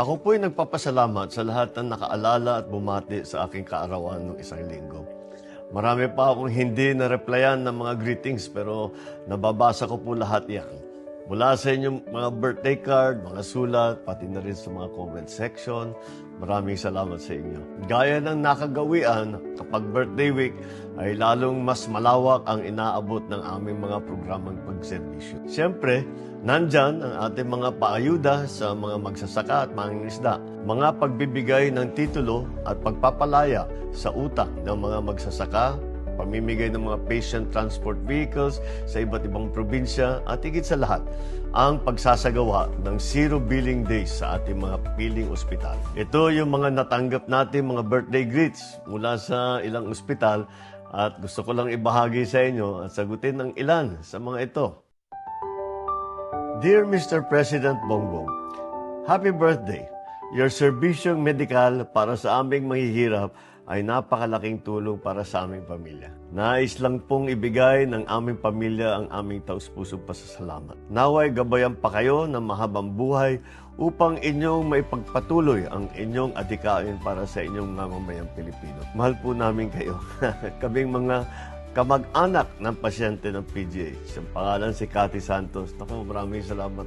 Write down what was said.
Ako po'y nagpapasalamat sa lahat ng nakaalala at bumati sa aking kaarawan ng isang linggo. Marami pa akong hindi na-replyan ng mga greetings pero nababasa ko po lahat yan. Mula sa inyong mga birthday card, mga sulat, pati na rin sa mga comment section. Maraming salamat sa inyo. Gaya ng nakagawian, kapag birthday week, ay lalong mas malawak ang inaabot ng aming mga programang pagserbisyo. Siyempre, nandyan ang ating mga paayuda sa mga magsasaka at mangingisda, mga pagbibigay ng titulo at pagpapalaya sa utang ng mga magsasaka, pamimigay ng mga patient transport vehicles sa iba't ibang probinsya at higit sa lahat, ang pagsasagawa ng zero billing days sa ating mga piling ospital. Ito yung mga natanggap natin mga birthday greets mula sa ilang ospital at gusto ko lang ibahagi sa inyo at sagutin ng ilan sa mga ito. Dear Mr. President Bongbong, Happy birthday! Your serbisyong medikal para sa aming mahihirap ay napakalaking tulong para sa aming pamilya. Nais lang pong ibigay ng aming pamilya ang aming taus-pusong pasasalamat. Naway gabayan pa kayo ng mahabang buhay upang inyong maipagpatuloy ang inyong adikain para sa inyong mamamayang Pilipino. Mahal po namin kayo. Kaming mga kamag-anak ng pasyente ng PGH. Ang pangalan si Cathy Santos. Naku, maraming salamat